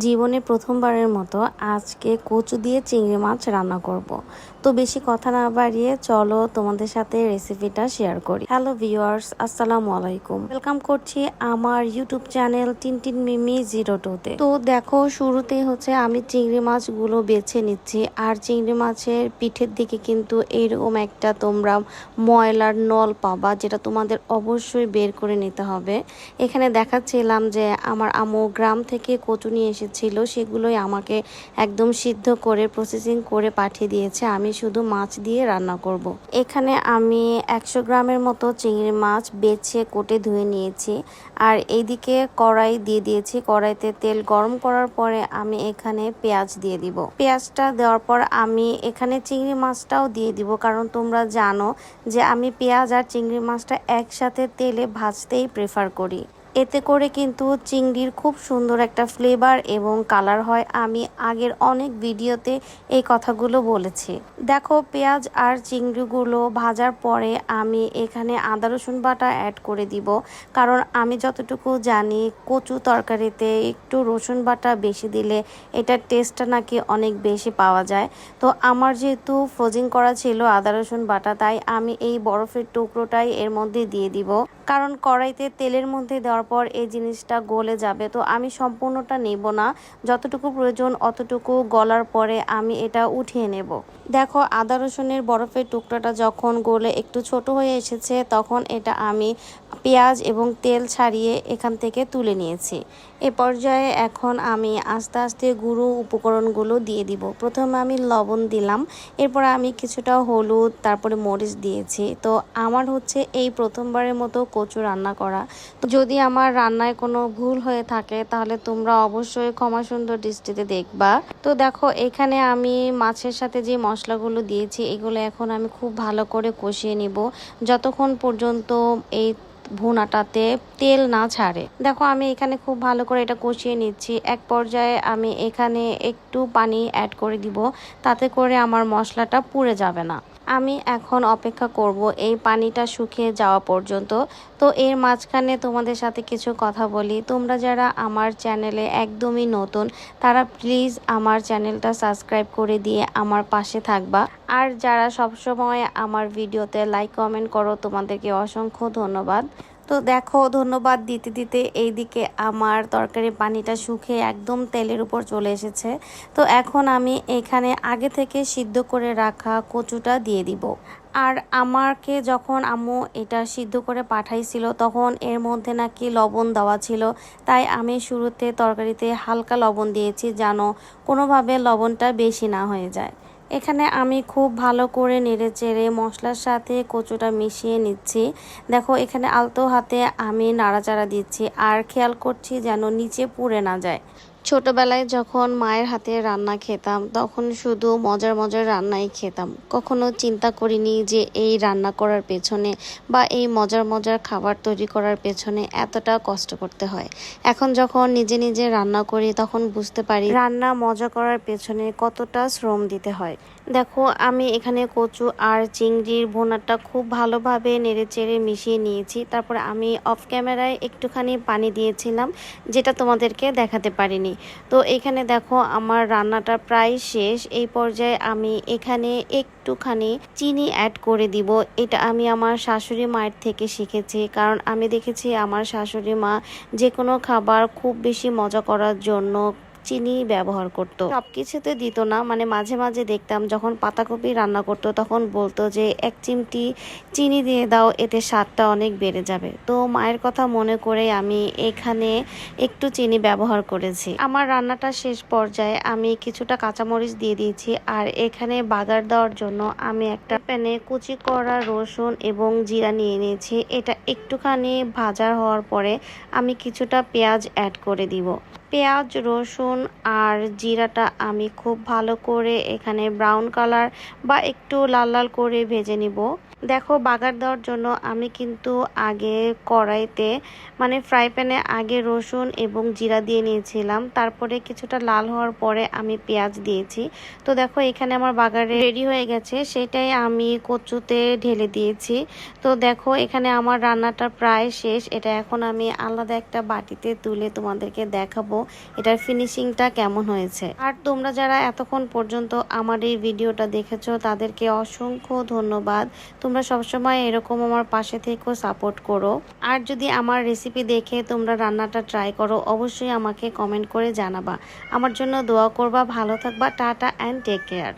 জীবনে প্রথমবারের মতো আজকে কচু দিয়ে চিংড়ি মাছ রান্না করব। তো বেশি কথা না বাড়িয়ে চলো তোমাদের সাথে রেসিপিটা শেয়ার করি। হ্যালো ভিউয়ার্স আসসালামু আলাইকুম। ওয়েলকাম করছি আমার YouTube channel Tintin Mimi zero টুতে তো দেখো, শুরুতেই হচ্ছে আমি চিংড়ি মাছগুলো বেছে নিচ্ছি। আর চিংড়ি মাছের পিঠের দিকে কিন্তু এরকম একটা তোমরা ময়লার নল পাবা, যেটা তোমাদের অবশ্যই বের করে নিতে হবে। এখানে দেখাচ্ছিলাম যে আমার আম্মু গ্রাম থেকে কচু নিয়ে এসেছিল সেগুলোই আমাকে একদম সিদ্ধ করে প্রসেসিং করে পাঠিয়ে দিয়েছে। আমি শুধু মাছ দিয়ে রান্না করব। এখানে আমি একশো গ্রামের মতো চিংড়ি মাছ বেছে কোটে ধুয়ে নিয়েছি। আর এইদিকে কড়াই দিয়ে দিয়েছি। কড়াইতে তেল গরম করার পরে আমি এখানে পেঁয়াজ দিয়ে দিব। পেঁয়াজটা দেওয়ার পর আমি এখানে চিংড়ি মাছটাও দিয়ে দিব। কারণ তোমরা জানো যে আমি পেঁয়াজ আর চিংড়ি মাছটা একসাথে তেলে ভাজতেই প্রেফার করি। এতে করে কিন্তু চিংড়ির খুব সুন্দর একটা ফ্লেভার এবং কালার হয়। আমি আগের অনেক ভিডিওতে এই কথাগুলো বলেছি। দেখো, পেঁয়াজ আর চিংড়িগুলো ভাজার পরে আমি এখানে আদা, রসুন বাটা অ্যাড করে দিব। কারণ আমি যতটুকু জানি, কচু তরকারিতে একটু রসুন বাটা বেশি দিলে এটার টেস্টটা নাকি অনেক বেশি পাওয়া যায়। তো আমার যেহেতু ফ্রোজিং করা ছিল আদা, রসুন বাটা, তাই আমি এই বরফের টুকরোটাই এর মধ্যে দিয়ে দিব। কারণ কড়াইতে তেলের মধ্যে দেওয়ার পর এই জিনিসটা গলে যাবে। তো আমি সম্পূর্ণটা নেব না। যতটুকু প্রয়োজন অতটুকু গলার পরে আমি এটা উঠিয়ে নেব। দেখো, আদা রসুনের বরফের টুকরাটা যখন গলে একটু ছোট হয়ে এসেছে, তখন এটা আমি পেঁয়াজ এবং তেল ছাড়িয়ে এখান থেকে তুলে নিয়েছি। এ পর্যায়ে এখন আমি আস্তে আস্তে গুঁড়ো উপকরণগুলো দিয়ে দিব। প্রথমে আমি লবণ দিলাম। এরপর আমি কিছুটা হলুদ, তারপরে মরিচ দিয়েছি। তো আমার হচ্ছে এই প্রথমবারের মতো কচু রান্না করা। তো যদি আমার রান্নায় কোনো ভুল হয়ে থাকে, তাহলে তোমরা অবশ্যই ক্ষমা সুন্দর দৃষ্টিতে দেখবা। তো দেখো, এখানে আমি মাছের সাথে যে মশলাগুলো দিয়েছি, এগুলো এখন আমি খুব ভালো করে কষিয়ে নিব। যতক্ষণ পর্যন্ত এই ভুনাটাতে তেল না ছাড়ে। দেখো, আমি এখানে খুব ভালো করে এটা কষিয়ে নিচ্ছি। এক পর্যায়ে আমি এখানে একটু পানি অ্যাড করে দিব, তাতে করে আমার মশলাটা পুড়ে যাবে না। আমি এখন অপেক্ষা করব এই পানিটা শুকিয়ে যাওয়া পর্যন্ত। তো এর মাঝখানে তোমাদের সাথে কিছু কথা বলি। তোমরা যারা আমার চ্যানেলে একদমই নতুন, তারা প্লিজ আমার চ্যানেলটা সাবস্ক্রাইব করে দিয়ে আমার পাশে থাকবা। আর যারা সবসময় আমার ভিডিওতে লাইক কমেন্ট করো, তোমাদেরকে অসংখ্য ধন্যবাদ। তো দেখো, ধন্যবাদ দিতে দিতে এইদিকে আমার তরকারি পানিটা শুকিয়ে একদম তেলের উপর চলে এসেছে। তো এখন আমি এখানে আগে থেকে সিদ্ধ করে রাখা কচুটা দিয়ে দিব। আর আমাকে যখন আম্মু এটা সিদ্ধ করে পাঠাইছিল, তখন এর মধ্যে নাকি লবণ দেওয়া ছিল। তাই আমি শুরুতে তরকারিতে হালকা লবণ দিয়েছি যেন কোনোভাবে লবণটা বেশি না হয়ে যায়। এখানে আমি খুব ভালো করে নেড়ে চেড়ে মশলার সাথে কচুটা মিশিয়ে নিচ্ছি। দেখো, এখানে আলতো হাতে আমি নাড়াচাড়া দিচ্ছি। আর খেয়াল করছি যেন নিচে পুড়ে না যায়। ছোটবেলায় যখন মায়ের হাতে রান্না খেতাম, তখন শুধু মজার মজার রান্নাই খেতাম। কখনো চিন্তা করিনি যে এই রান্না করার পেছনে বা এই মজার মজার খাবার তৈরি করার পেছনে এতটা কষ্ট করতে হয়। এখন যখন নিজে নিজে রান্না করি, তখন বুঝতে পারি রান্না মজা করার পেছনে কতটা শ্রম দিতে হয়। দেখো, আমি এখানে কচু আর চিংড়ির ভোনাটা খুব ভালোভাবে নেড়ে চেড়ে মিশিয়ে নিয়েছি। তারপর আমি অফ ক্যামেরায় একটুখানি পানি দিয়েছিলাম, যেটা তোমাদেরকে দেখাতে পারিনি। তো এখানে দেখো আমার রান্নাটা প্রায় শেষ। এই পর্যায়ে আমি এখানে একটুখানি চিনি অ্যাড করে দিব। এটা আমি আমার শাশুড়ি মায়ের থেকে শিখেছি। কারণ আমি দেখেছি আমার শাশুড়ি মা যে কোনো খাবার খুব বেশি মজা করার জন্য চিনি ব্যবহার করত। সব কিছুতে দিত না মানে মাঝে মাঝে দেখতাম যখন পাতাকপি রান্না করতো তখন বলতো যে, এক চিমটি চিনি দিয়ে দাও, এতে স্বাদটা অনেক বেড়ে যাবে। তো মায়ের কথা মনে করে আমি এখানে একটু চিনি ব্যবহার করেছি। আমার রান্নাটা শেষ পর্যায়ে আমি কিছুটা কাঁচামরিচ দিয়ে দিয়েছি আর এখানে বাগার দেওয়ার জন্য আমি একটা প্যানে কুচি করা রসুন এবং জিরা নিয়ে নিয়েছি। এটা একটুখানি ভাজা হওয়ার পরে আমি কিছুটা পেঁয়াজ অ্যাড করে দিব। পেঁয়াজ, রসুন আর জিরাটা আমি খুব ভালো করে এখানে ব্রাউন কালার বা একটু লাল লাল করে ভেজে নিব। দেখো, বাগার দেওয়ার জন্য আমি কিন্তু আগে কড়াইতে মানে ফ্রাই প্যানে আগে রসুন এবং জিরা দিয়ে নিয়েছিলাম। তারপরে কিছুটা লাল হওয়ার পরে আমি পেঁয়াজ দিয়েছি। তো দেখো, এখানে আমার বাগারে রেডি হয়ে গেছে। সেটাই আমি কচুতে ঢেলে দিয়েছি। তো দেখো, এখানে আমার রান্নাটা প্রায় শেষ। এটা এখন আমি আলাদা একটা বাটিতে তুলে তোমাদেরকে দেখাবো। এটার ফিনিশিংটা কেমন হয়েছে? আর তোমরা যারা এতক্ষণ পর্যন্ত আমার এই ভিডিওটা দেখেছ, তাদেরকে অসংখ্য ধন্যবাদ। তোমরা সবসময় এরকম আমার পাশে থেকেও সাপোর্ট করো। আর যদি আমার রেসিপি দেখে তোমরা রান্নাটা ট্রাই করো, অবশ্যই আমাকে কমেন্ট করে জানাবা। আমার জন্য দোয়া করবা, ভালো থাকবা, টাটা অ্যান্ড টেক কেয়ার